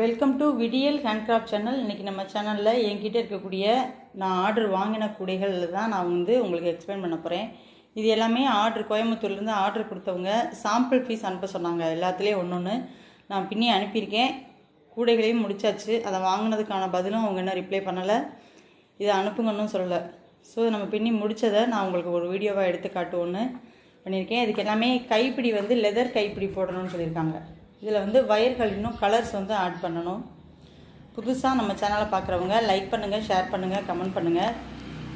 Welcome to Vidiyal handcraft channel இன்றைக்கி நம்ம சேனலில் என்கிட்ட இருக்கக்கூடிய நான் ஆர்டர் வாங்கின குடைகள் தான் நான் வந்து உங்களுக்கு எக்ஸ்பிளைன் பண்ண போகிறேன் இது எல்லாமே ஆர்டர் கோயம்புத்தூர்லேருந்து ஆர்டர் கொடுத்தவங்க. சாம்பிள் ஃபீஸ் அனுப்ப சொன்னாங்க. எல்லாத்துலேயும் ஒன்று ஒன்று நான் பின்னி அனுப்பியிருக்கேன். கூடைகளையும் முடிச்சாச்சு. அதை வாங்கினதுக்கான பதிலும் அவங்க இன்னும் ரிப்ளை பண்ணலை. இதை அனுப்புங்கன்னு சொல்லலை. ஸோ நம்ம பின்னி முடித்ததை நான் உங்களுக்கு ஒரு வீடியோவாக எடுத்து காட்டுவோன்னு பண்ணியிருக்கேன். இதுக்கு எல்லாமே கைப்பிடி வந்து லெதர் கைப்பிடி போடணும்னு சொல்லியிருக்காங்க. இதில் வந்து வயர்கள் இன்னும் கலர்ஸ் வந்து ஆட் பண்ணணும். புதுசாக நம்ம சேனலை பார்க்குறவங்க லைக் பண்ணுங்கள் ஷேர் பண்ணுங்கள் கமெண்ட் பண்ணுங்கள்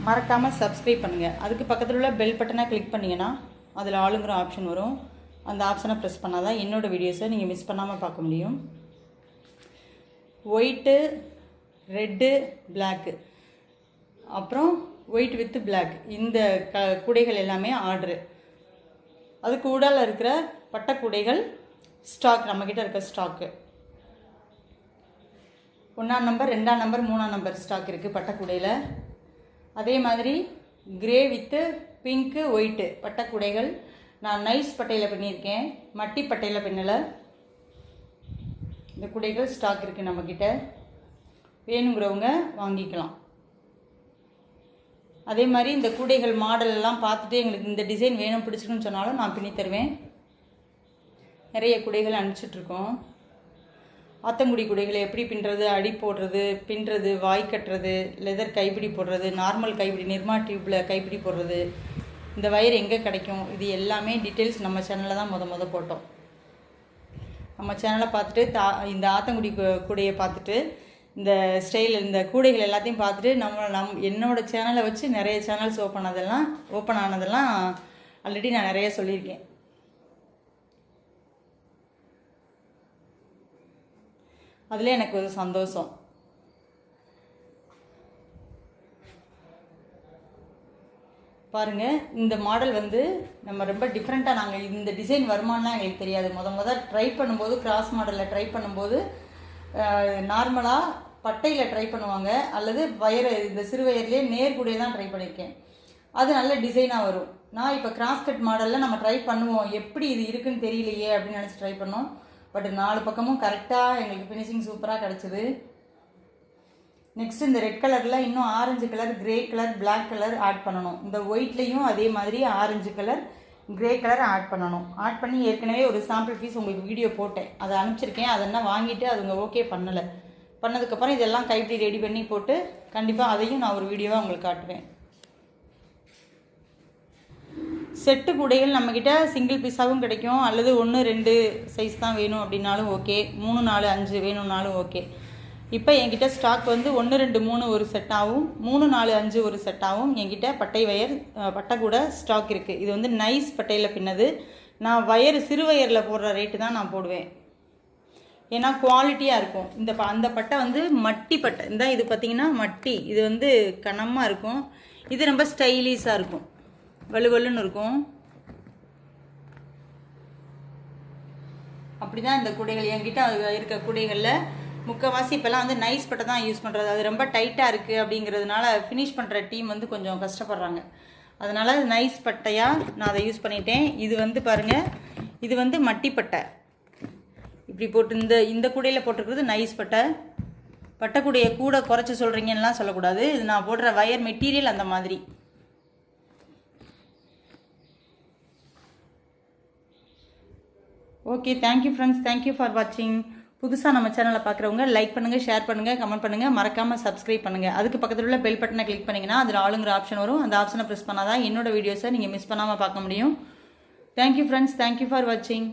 மறக்காமல் சப்ஸ்கிரைப் பண்ணுங்கள் அதுக்கு பக்கத்தில் உள்ள பெல் பட்டனை கிளிக் பண்ணிங்கன்னா அதில் ஆளுங்கிற ஆப்ஷன் வரும். அந்த ஆப்ஷனை ப்ரெஸ் பண்ணால் தான் என்னோடய வீடியோஸை நீங்கள் மிஸ் பண்ணாமல் பார்க்க முடியும். ஒயிட்டு ரெட்டு பிளாக்கு அப்புறம் ஒயிட் வித் பிளாக் இந்த க கூடைகள் எல்லாமே ஆர்டரு அதுக்கு ஊடால இருக்கிற பட்டக்கூடைகள் ஸ்டாக் நம்மக்கிட்ட இருக்க ஸ்டாக்கு ஒன்றாம் நம்பர் ரெண்டாம் நம்பர் மூணாம் நம்பர் ஸ்டாக் இருக்குது பட்டக்கூடையில். அதே மாதிரி கிரே வித்து பிங்க்கு ஒயிட்டு பட்டக்கூடைகள் நான் நைஸ் பட்டையில் பண்ணியிருக்கேன். மட்டி பட்டையில் பின்னலை இந்த குடைகள் ஸ்டாக் இருக்குது நம்மக்கிட்ட வேணுங்கிறவங்க வாங்கிக்கலாம். அதே மாதிரி இந்த கூடைகள் மாடல் எல்லாம் பார்த்துட்டு எங்களுக்கு இந்த டிசைன் வேணும் பிடிச்சிக்கணும்னு சொன்னாலும் நான் பின்னி தருவேன். நிறைய குடைகள் அனுப்பிச்சிட்ருக்கோம் ஆத்தங்குடி குடைகளை எப்படி பின்னுறது அடி போடுறது பின்னுறது வாய் கட்டுறது லெதர் கைப்பிடி போடுறது நார்மல் கைப்பிடி நிர்மா டியூப்பில் கைப்பிடி போடுறது இந்த வயர் எங்கே கிடைக்கும் இது எல்லாமே டீட்டெயில்ஸ் நம்ம சேனலில் தான் முத முத போட்டோம். நம்ம சேனலை பார்த்துட்டு தா இந்த ஆத்தங்குடி கூடையை பார்த்துட்டு இந்த ஸ்டைல் இந்த கூடைகள் எல்லாத்தையும் பார்த்துட்டு நம்ம நம் என்னோடய சேனலை வச்சு நிறைய சேனல்ஸ் ஓப்பன் ஆனதெல்லாம் ஓப்பன் ஆனதெல்லாம் ஆல்ரெடி நான் நிறைய சொல்லியிருக்கேன். அதில் எனக்கு ஒரு சந்தோஷம். பாருங்கள் இந்த மாடல் வந்து நம்ம ரொம்ப டிஃப்ரெண்ட்டாக நாங்கள் இந்த டிசைன் வருமானலாம் எங்களுக்கு தெரியாது. முத முத ட்ரை பண்ணும்போது கிராஸ் மாடலில் ட்ரை பண்ணும்போது நார்மலாக பட்டையில் ட்ரை பண்ணுவாங்க. அல்லது வயர் இந்த சிறு வயர்லேயே நேர்கூடையே தான் ட்ரை பண்ணியிருக்கேன் அது நல்ல டிசைனாக வரும். நான் இப்போ கிராஸ் கட் மாடலில் நம்ம ட்ரை பண்ணுவோம். எப்படி இது இருக்குன்னு தெரியலையே அப்படின்னு நினச்சி ட்ரை பண்ணோம். பட் நாலு பக்கமும் கரெக்டாக எங்களுக்கு ஃபினிஷிங் சூப்பராக கிடச்சிது. நெக்ஸ்ட் இந்த ரெட் கலரில் இன்னும் orange colour grey colour black colour add பண்ணணும். இந்த ஒயிட்லேயும் அதே மாதிரி orange colour grey colour add பண்ணணும். ஆட் பண்ணி ஏற்கனவே ஒரு சாம்பிள் பீஸ் உங்களுக்கு வீடியோ போட்டேன். அதை அனுப்பிச்சிருக்கேன். அதெல்லாம் வாங்கிட்டு அதுங்க ஓகே பண்ணலை. பண்ணதுக்கப்புறம் இதெல்லாம் கைப்பிடி ரெடி பண்ணி போட்டு கண்டிப்பாக அதையும் நான் ஒரு வீடியோவாக உங்களுக்கு காட்டுவேன். செட்டு கூடைகள் நம்மக்கிட்ட சிங்கிள் பீஸாகவும் கிடைக்கும். அல்லது ஒன்று ரெண்டு சைஸ் தான் வேணும் அப்படின்னாலும் ஓகே மூணு நாலு அஞ்சு வேணும்னாலும் ஓகே இப்போ என்கிட்ட ஸ்டாக் வந்து ஒன்று ரெண்டு மூணு ஒரு செட்டாகவும் மூணு நாலு அஞ்சு ஒரு செட்டாகவும் என்கிட்ட பட்டை வயர் பட்டை கூட ஸ்டாக் இருக்குது இது வந்து நைஸ் பட்டையில் பின்னது. நான் வயர் சிறு வயரில் போடுற ரேட்டு தான் நான் போடுவேன். ஏன்னா குவாலிட்டியாக இருக்கும். இந்த ப அந்த பட்டை வந்து மட்டி பட்டை. இந்த இது பார்த்தீங்கன்னா மட்டி. இது வந்து கனமாக இருக்கும். இது ரொம்ப ஸ்டைலிஷாக இருக்கும். வலுவலுன்னு இருக்கும். அப்படிதான் இந்த குடைகள் என்கிட்ட அது இருக்க குடைகளில். முக்கவாசி இப்போல்லாம் வந்து நைஸ் பட்டை தான் யூஸ் பண்ணுறது அது ரொம்ப டைட்டாக இருக்குது அப்படிங்கிறதுனால ஃபினிஷ் பண்ணுற டீம் வந்து கொஞ்சம் கஷ்டப்படுறாங்க. அதனால் நைஸ் பட்டையாக நான் அதை யூஸ் பண்ணிட்டேன். இது வந்து பாருங்கள் இது வந்து மட்டிப்பட்டை இப்படி போட்டு இந்த இந்த கூடையில் போட்டிருக்கிறது நைஸ் பட்டை. பட்டைக்கூடையை கூட குறைச்சி சொல்கிறீங்கலாம் சொல்லக்கூடாது. இது நான் போடுற வயர் மெட்டீரியல் அந்த மாதிரி. Okay thank you friends thank you for வாட்சிங் புதுசாக நம்ம சேனலை பார்க்குறவங்க லைக் பண்ணுங்கள் ஷேர் பண்ணுங்கள் கமெண்ட் பண்ணுங்கள் மறக்காமல் சப்ஸ்கிரைப் பண்ணுங்கள் அதுக்கு பக்கத்தில் உள்ள பெல் பட்டனை கிளிக் பண்ணிங்கன்னா அதில் ஆளுங்கிற ஆப்ஷன் வரும். அந்த ஆப்ஷனை ப்ரெஸ் பண்ணால் தான் என்னோட வீடியோஸை நீங்கள் மிஸ் பண்ணாமல் பார்க்க முடியும். தேங்க்யூ ஃப்ரெண்ட்ஸ் தேங்க்யூ ஃபார் வாட்சிங்